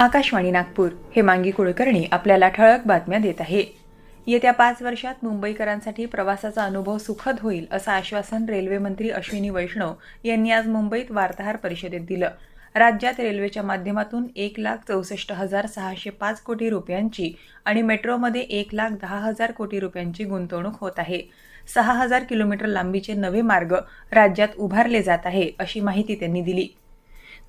आकाशवाणी नागपूर हे मांगी कुलकर्णी आपल्याला ठळक बातम्या देत आहे. येत्या पाच वर्षात मुंबईकरांसाठी प्रवासाचा अनुभव सुखद होईल असं आश्वासन रेल्वेमंत्री अश्विनी वैष्णव यांनी आज मुंबईत वार्ताहर परिषदेत दिलं. राज्यात रेल्वेच्या माध्यमातून एक लाख चौसष्ट हजार सहाशे पाच कोटी रुपयांची आणि मेट्रोमध्ये एक लाख दहा हजार कोटी रुपयांची गुंतवणूक होत आहे. सहा हजार किलोमीटर लांबीचे नवे मार्ग राज्यात उभारले जात आहे अशी माहिती त्यांनी दिली.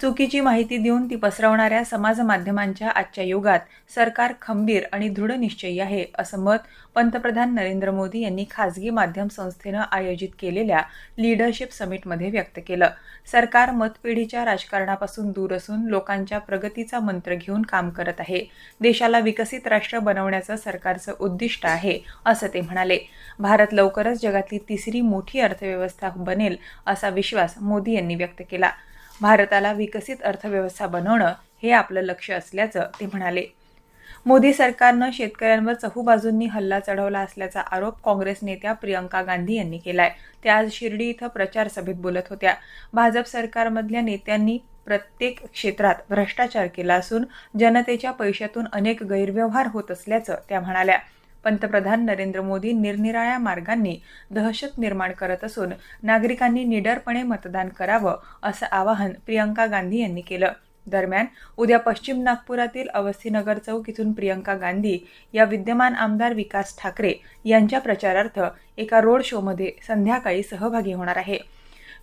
चुकीची माहिती देऊन ती पसरवणाऱ्या समाज माध्यमांच्या आजच्या युगात सरकार खंबीर आणि दृढ निश्चयी आहे असं मत पंतप्रधान नरेंद्र मोदी यांनी खासगी माध्यम संस्थेनं आयोजित केलेल्या लीडरशिप समिटमध्ये व्यक्त केलं. सरकार मतपेढीच्या राजकारणापासून दूर असून लोकांच्या प्रगतीचा मंत्र घेऊन काम करत आहे. देशाला विकसित राष्ट्र बनवण्याचं सरकारचं उद्दिष्ट आहे असं ते म्हणाले. भारत लवकरच जगातली तिसरी मोठी अर्थव्यवस्था बनेल असा विश्वास मोदी यांनी व्यक्त केला. भारताला विकसित अर्थव्यवस्था बनवणं हे आपलं लक्ष असल्याचं ते म्हणाले. मोदी सरकारनं शेतकऱ्यांवर चहूबाजूंनी हल्ला चढवला असल्याचा आरोप काँग्रेस नेत्या प्रियंका गांधी यांनी केलाय. त्या आज शिर्डी इथं प्रचार सभेत बोलत होत्या. भाजप सरकारमधल्या नेत्यांनी प्रत्येक क्षेत्रात भ्रष्टाचार केला असून जनतेच्या पैशातून अनेक गैरव्यवहार होत असल्याचं त्या म्हणाल्या. पंतप्रधान नरेंद्र मोदी निरनिराळ्या मार्गांनी दहशत निर्माण करत असून नागरिकांनी निडरपणे मतदान करावं असं आवाहन प्रियंका गांधी यांनी केलं. दरम्यान उद्या पश्चिम नागपुरातील अवस्थीनगर चौक इथून प्रियंका गांधी या विद्यमान आमदार विकास ठाकरे यांच्या प्रचारार्थ एका रोड शोमध्ये संध्याकाळी सहभागी होणार आहे.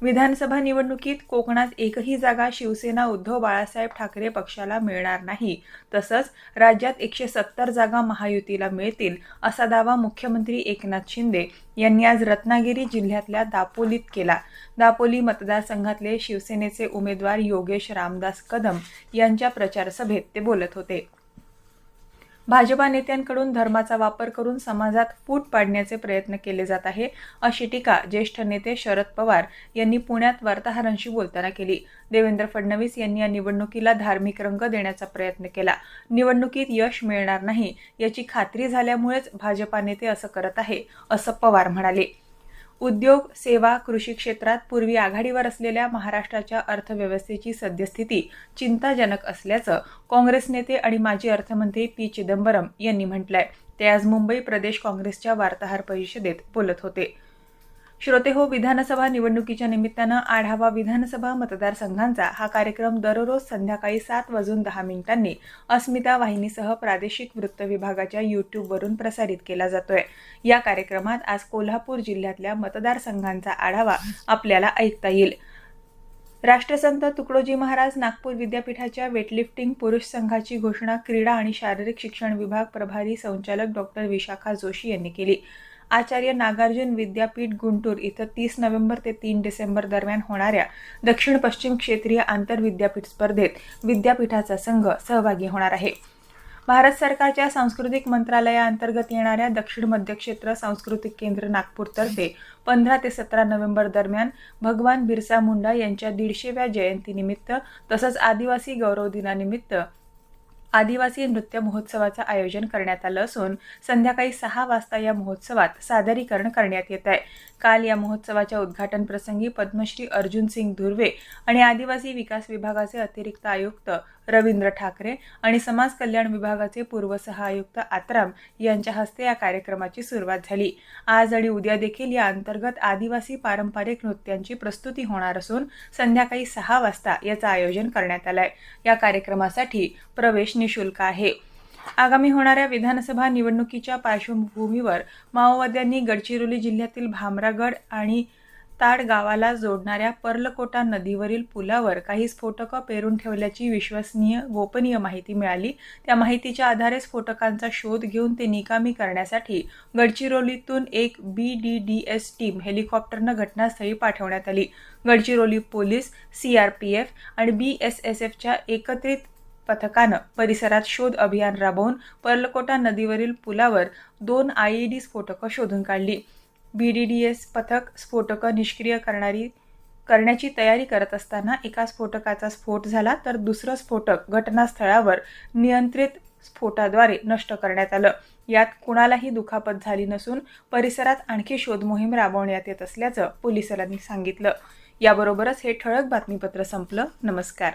विधानसभा निवडणुकीत कोकणात एकही जागा शिवसेना उद्धव बाळासाहेब ठाकरे पक्षाला मिळणार नाही. तसंच राज्यात एकशे सत्तर जागा महायुतीला मिळतील असा दावा मुख्यमंत्री एकनाथ शिंदे यांनी आज रत्नागिरी जिल्ह्यातल्या दापोलीत केला. दापोली मतदारसंघातले शिवसेनेचे उमेदवार योगेश रामदास कदम यांच्या प्रचारसभेत ते बोलत होते. भाजपा नेत्यांकडून धर्माचा वापर करून समाजात फूट पाडण्याचे प्रयत्न केले जात आहे अशी टीका ज्येष्ठ नेते शरद पवार यांनी पुण्यात वार्ताहरांशी बोलताना केली. देवेंद्र फडणवीस यांनी या निवडणुकीला धार्मिक रंग देण्याचा प्रयत्न केला. निवडणुकीत यश मिळणार नाही याची खात्री झाल्यामुळेच भाजपा नेते असं करत आहे असं पवार म्हणाले. उद्योग सेवा कृषी क्षेत्रात पूर्वी आघाडीवर असलेल्या महाराष्ट्राच्या अर्थव्यवस्थेची सद्यस्थिती चिंताजनक असल्याचं काँग्रेस नेते आणि माजी अर्थमंत्री पी चिदंबरम यांनी म्हटलंय. ते आज मुंबई प्रदेश काँग्रेसच्या वार्ताहर परिषदेत बोलत होते. श्रोते हो विधानसभा निवडणुकीच्या निमित्तानं आढावा विधानसभा मतदारसंघांचा हा कार्यक्रम दररोज संध्याकाळी सात वाजून दहा मिनिटांनी अस्मिता वाहिनीसह प्रादेशिक वृत्त विभागाच्या यूट्यूबवरून प्रसारित केला जातोय. या कार्यक्रमात आज कोल्हापूर जिल्ह्यातल्या मतदारसंघांचा आढावा आपल्याला ऐकता येईल. राष्ट्रसंत तुकडोजी महाराज नागपूर विद्यापीठाच्या वेटलिफ्टिंग पुरुष संघाची घोषणा क्रीडा आणि शारीरिक शिक्षण विभाग प्रभारी संचालक डॉक्टर विशाखा जोशी यांनी केली. आचार्य नागार्जुन विद्यापीठ गुंटूर इथं तीस नोव्हेंबर ते तीन डिसेंबर दरम्यान होणाऱ्या दक्षिण पश्चिम क्षेत्रीय आंतरविद्यापीठ स्पर्धेत विद्यापीठाचा संघ सहभागी होणार आहे. भारत सरकारच्या सांस्कृतिक मंत्रालयाअंतर्गत येणाऱ्या दक्षिण मध्य क्षेत्र सांस्कृतिक केंद्र नागपूरतर्फे पंधरा ते सतरा नोव्हेंबर दरम्यान भगवान बिरसा मुंडा यांच्या दीडशेव्या जयंतीनिमित्त तसंच आदिवासी गौरव दिनानिमित्त आदिवासी नृत्य महोत्सवाचं आयोजन करण्यात आलं असून संध्याकाळी सहा वाजता या महोत्सवात सादरीकरण करण्यात येत आहे. काल या महोत्सवाच्या उद्घाटन प्रसंगी पद्मश्री अर्जुन सिंग धुर्वे आणि आदिवासी विकास विभागाचे अतिरिक्त आयुक्त रवींद्र ठाकरे आणि समाज कल्याण विभागाचे पूर्व सहायुक्त आत्राम यांच्या हस्ते या कार्यक्रमाची सुरुवात झाली. आज आणि उद्या देखील या अंतर्गत आदिवासी पारंपरिक नृत्यांची प्रस्तुती होणार असून संध्याकाळी सहा वाजता याचं आयोजन करण्यात आलंय. या कार्यक्रमासाठी प्रवेश निशुल्क आहे. आगामी होणाऱ्या विधानसभा निवडणुकीच्या पार्श्वभूमीवर माओवाद्यांनी गडचिरोली जिल्ह्यातील भामरागड आणि ताड गावाला जोडणाऱ्या पर्लकोटा नदीवरील पुलावर काही स्फोटकं पेरून ठेवल्याची विश्वसनीय गोपनीय माहिती मिळाली. त्या माहितीच्या आधारे स्फोटकांचा शोध घेऊन ते निकामी करण्यासाठी गडचिरोलीतून एक B D D S team हेलिकॉप्टरनं घटनास्थळी पाठवण्यात आली. Gadchiroli police C R P F आणि बी एस एस एफच्या एकत्रित पथकानं परिसरात शोध अभियान राबवून पर्लकोटा नदीवरील पुलावर दोन आयईडी स्फोटकं शोधून काढली. बी डी डी एस पथक स्फोटकं निष्क्रिय करणारी करण्याची तयारी करत असताना एका स्फोटकाचा स्फोट झाला तर दुसरं स्फोटक घटनास्थळावर नियंत्रित स्फोटाद्वारे नष्ट करण्यात आलं. यात कुणालाही दुखापत झाली नसून परिसरात आणखी शोध मोहीम राबवण्यात येत असल्याचं पोलिसांनी सांगितलं. याबरोबरच हे ठळक बातमीपत्र संपलं. नमस्कार.